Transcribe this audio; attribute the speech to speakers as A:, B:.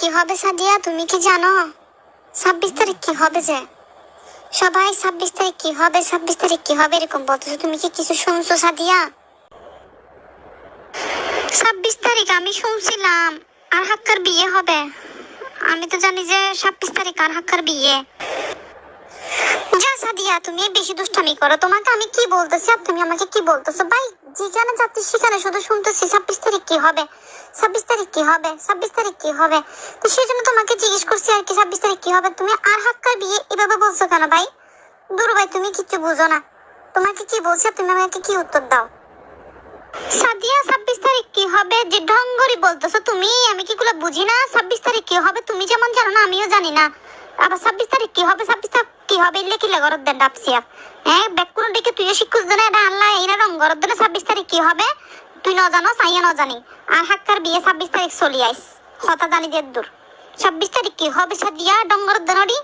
A: কি হবে সাদিয়া, তুমি কি জানো? ছাব্বিশ তারিখ কি হবে যে? সবাই ছাব্বিশ তারিখ কি হবে, ছাব্বিশ তারিখ কি হবে এরকম বলতেছো। তুমি কি কিছু শুনছো সাদিয়া? ছাব্বিশ তারিখ আমি শুনছিলাম, আর হাক্কার বিয়ে হবে। আমি তো জানি যে ছাব্বিশ তারিখ আর হাক্কার বিয়ে। যা সাদিয়া, তুমি বেশি দুষ্টামি করো। তোমাকে আমি কি বলতেছি আর তুমি আমাকে কি বলতেছো? ভাই, যেখানে যাচ্ছি সেখানে শুধু শুনতেছি ছাব্বিশ তারিখ কি হবে। ছাব্বিশ তারিখ কি হবে? ছাব্বিশ তারিখ কি হবে? তো সেই জন্য তোমাকে জিজ্ঞেস করছি আর কি, ছাব্বিশ তারিখ কি হবে? তুমি আর হাক্কার বিয়ে এভাবে বলছো কেন ভাই? দূর ভাই, তুমি কিছু বুঝো না। তোমাকে কি বলছে? তুমি আমাকে কি উত্তর দাও? সাদিয়া, ছাব্বিশ তারিখ কি হবে? যে ঢঙ্গরি বলতেছো তুমি? আমি কি গুলো বুঝি না? ছাব্বিশ তারিখ কি হবে? তুমি যেমন জানো না, আমিও জানি না। আবার ছাব্বিশ তারিখ কি হবে? ছাব্বিশ তারিখ কি হবে? ইলে কি লাগরত দেন ডাপসিয়া হ্যাঁ ব্যাকুন ডেকে তুইও শিক্ষুস দেন এটা আল্লাহ এরা রং গরত দেন ছাব্বিশ তারিখ কি হবে? তুই ন জানো সাইয়া ন জানি আর হাক্কার বিয়ে ছাব্বিশ তারিখ চলি আইস। কথা জানি দূর। ছাব্বিশ তারিখ কি? হবে সাদিয়া ডঙ্গর দেনরি